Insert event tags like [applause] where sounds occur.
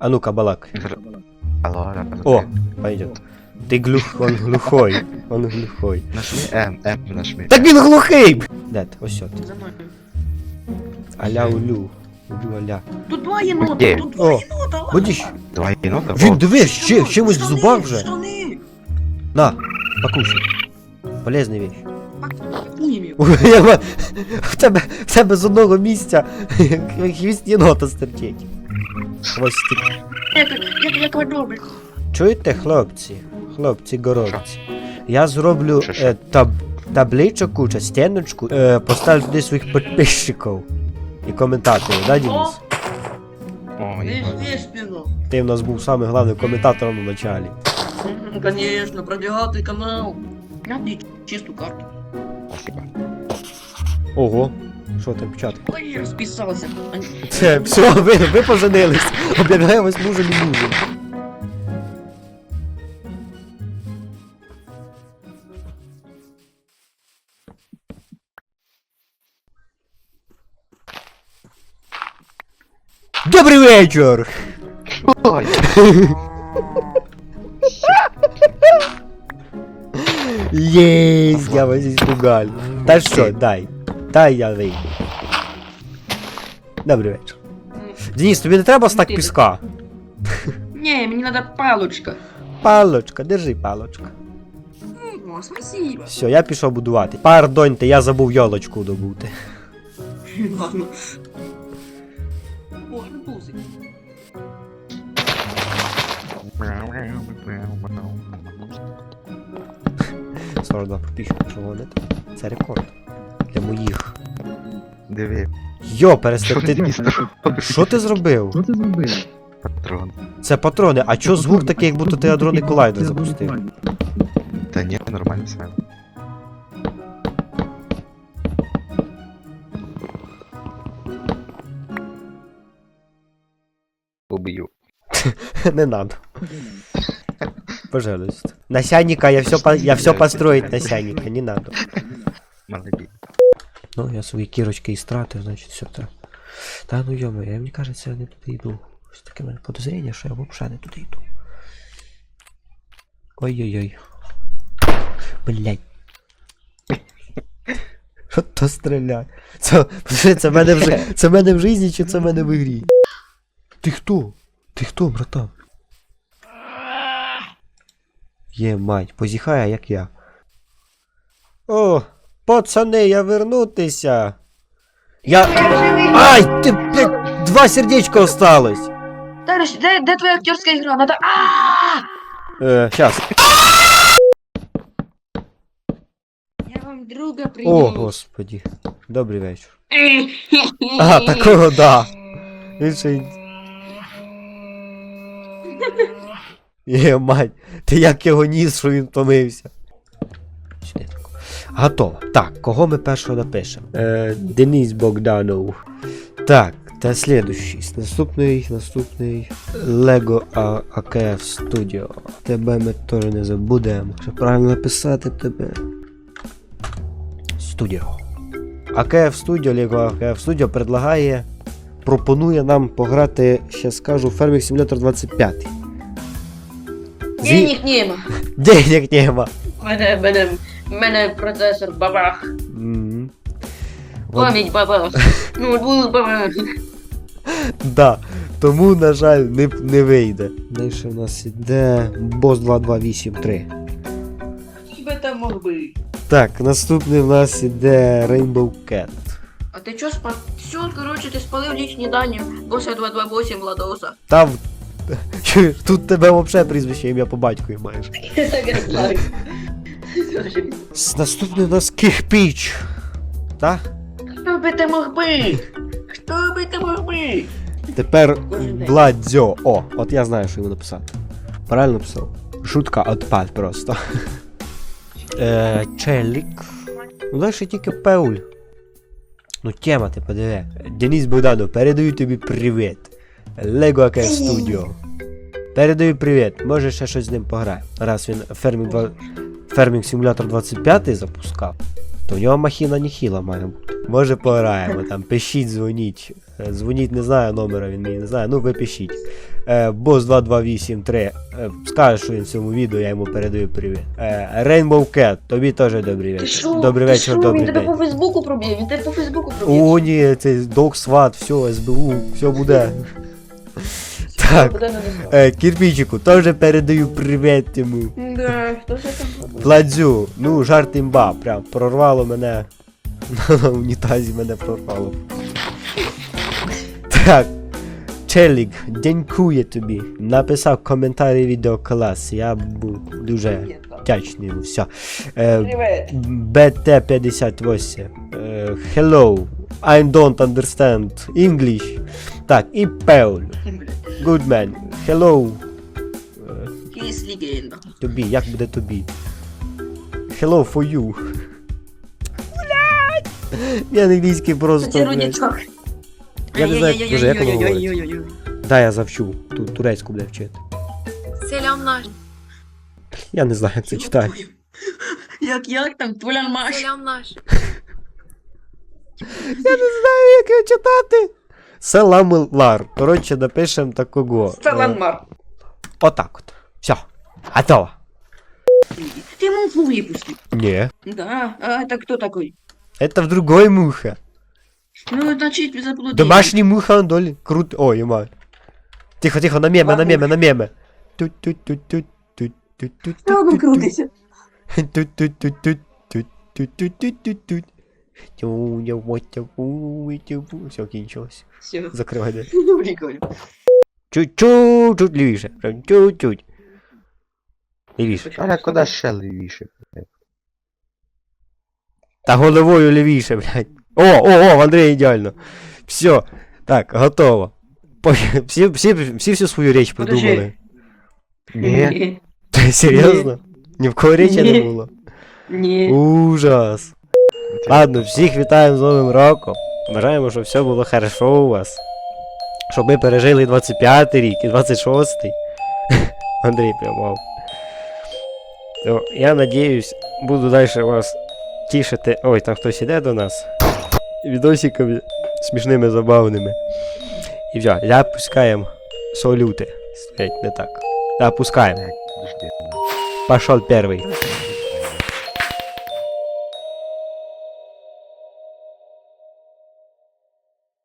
А ну-ка, балак. Алло, алло, О, пойдет. Ти глух, он глухой. Он глухой. Нажми М, М нажми. Так він глухий! Дед, ось. За мною. Аля улю. Улю аля. Тут два єнота, тут два О, єнота. Будеш? Два єнота? Він О, дивись, ще, чимось в Штани, зубах вже. Штани. На, покушай. Полезна вещь. Пунімів. В тебе, в тебе з одного місця [laughs] хвіст єнота стирчить. Ти. Як, як, як ви? Чуєте, хлопці? Хлопці горобці. Я зроблю Що, що? е, таб, табличок, куча, стіночку, е, поставлю туди своїх підписчиків і коментаторів, да, Денис? О. Естественно. Ти в нас був самим головним коментатором на началі. Мгм, Конечно, продвигатый канал. На мне чистую карту. Спасибо. Ого. Що там печатка? Ой, я расписался. А, Це все, ви, ви поженились. Об'являємось мужем і мужем. Добрий вечір! Ой, Єсть, я вас испугал. Та що, дай. Дай я вийду. Добрий вечір. Денис, тобі не треба стак піска? Не, мне надо палочка. Палочка, держи палочка. О, спасибо. Все, я пішов будувати. Пардоньте, я забув йолочку добути. Ладно. О, арбузы. Вони там. Це рекорд. Для моїх. Диви. Йо, перестань, Що ти... ти? Що ти зробив? Що ти зробив? Патрон. Це патрони, а чо звук такий, як будто ти адронний колайдер запустив? Та ні, нормально все. Убью. [laughs] Не надо. Пожалуйста. Насянника, я все, по... я все построить насянника, не надо. Молодець. Ну, я свої кірочки і стратив, значить, все так. Та ну йомо, я мені кажеться, я не туди йду. Ось таке мене подозріння, що я взагалі не туди йду. Ой-ой-ой. Блять. Що [laughs] то стріляє? Це, [laughs] це, мене в, це мене в житті чи це в мене в ігрі? Ти хто? Ти хто, братан? Є мать, позіхає, як я. О, пацани, я вернутися. Я. Ай, ти, блядь, два сердечка осталось. Товарищ, де, де твоя актерська ігра? Надо... А! Е, щас. Я вам друга О, приніс. господі. Добрий вечір. [laughs] А, такого да. Він ще й- Є, [laughs] мать, ти як його ніс, що він втомився. Сюди. Готово. Так, кого ми першого напишемо? Е, Денис Богданов. Так, та слідущий. Наступний, наступний. Lego AKF Studio. Тебе ми теж не забудемо. Щоб правильно написати тебе. Studio. AKF Studio, Lego AKF Studio предлагає, пропонує нам пограти, ще скажу, Farming Simulator 25. Зі... Денег нема. Денег нема. Мене, мене, мене процесор бабах. Вот, Пам'ять бабах. [laughs] Ноутбук бабах. да. Тому, на жаль, не, не вийде. Далі в нас іде Boss 2283. Хто би там мог би? Так, наступний в нас іде Rainbow Cat. А ти чо спа... Все, короче, ти спалив лічні дані. Боса 228 Владоса. Там. [laughs] Тут тебе взагалі прізвище ім'я по батькові маєш. С- [laughs] Наступний у нас Кихпіч. Так? Хто би ти мог би? Хто би ти мог би? Тепер Владзьо. О, от я знаю, що йому написати. Правильно написав? Шутка отпад просто. [laughs] Е, Челік. Ну далі тільки Пеуль. Ну, тема, ти подиви. Денис Богданов, передаю тобі привіт. Lego AK Studio. Передаю привіт. Може ще щось з ним пограє. Раз він Farming, 2... Farming Simulator 25 запускав, то в нього махіна ніхіла має бути. Може пограємо там, пишіть, дзвоніть. Е, Дзвоніть, не знаю номера, він мені не знає. Ну ви пишіть. Е, Бос 2283 е, скаже, що він в цьому відео, я йому передаю привіт. Rainbow Cat, тобі теж добрий вечір. Добрий вечір, добрий Він тебе по. Фейсбуку проб'є, він тебе по Фейсбуку проб'є. О, ні, це Dog SWAT, все, СБУ, все буде. Так, Буде не дозволено. е, Кірпічику, теж передаю привіт йому. Да, хто це там? Пладзю, ну жарт імба, прям прорвало мене. На унітазі мене прорвало. Так. Челік, дякую тобі. Написав коментарі відео клас. Я був дуже вдячний йому. Все. Е, Привет. BT58. Е, hello. I don't understand English. Так, і Пеуль. Good man. Hello. Е, Кіс легенда. Тобі, як буде тобі? Hello for you. Я англійський просто. Блядь. Я не знаю, боже, як воно говориться. Да, я завчу. Ту турецьку буде вчити. Селям наш. Я не знаю, як це читати. Як як там, Туля Маш. Селям наш. Я не знаю, як його читати. Селамлар. Коротше, напишемо такого. Стеланмар. Отак от. Все. Готово. Ты ему фугли пусти. Не. Да, а это кто такой? Это в другой ну, муха. Ну, значит, вы заблудились. Домашний муха он доли. Крут. Ой, ема. Тихо, тихо, на меме, на меме, на меме. Тут-тут-тут-тут-тут-тут-тут. Робин крутиться. Тут-тут-тут-тут-тут-тут-тут-тут. Все, кінчилось. Все. Закривай двері. [laughs] Прикольно. Чуть-чуть, чуть лівіше. Прям чуть-чуть. Лівіше. Але куди ще лівіше? Та головою лівіше, блядь. О, о, о, в Андрія ідеально. Все. Так, готово. По- Всі, всі, всі всю свою річ Подожди. придумали. Ні. Серйозно? Ні в кого речі не Ні. було. Не. Ужас. Ладно, всіх вітаємо з Новим роком. Бажаємо, щоб все було хорошо у вас. Щоб ми пережили і 25 рік, і 26-й. [laughs] Андрій прямов. То, я надіюсь, буду далі вас тішити. Ой, там хтось іде до нас. Відосиками смішними, забавними. І все, запускаємо салюти. Стоять не так. Запускаємо. Пошел первый.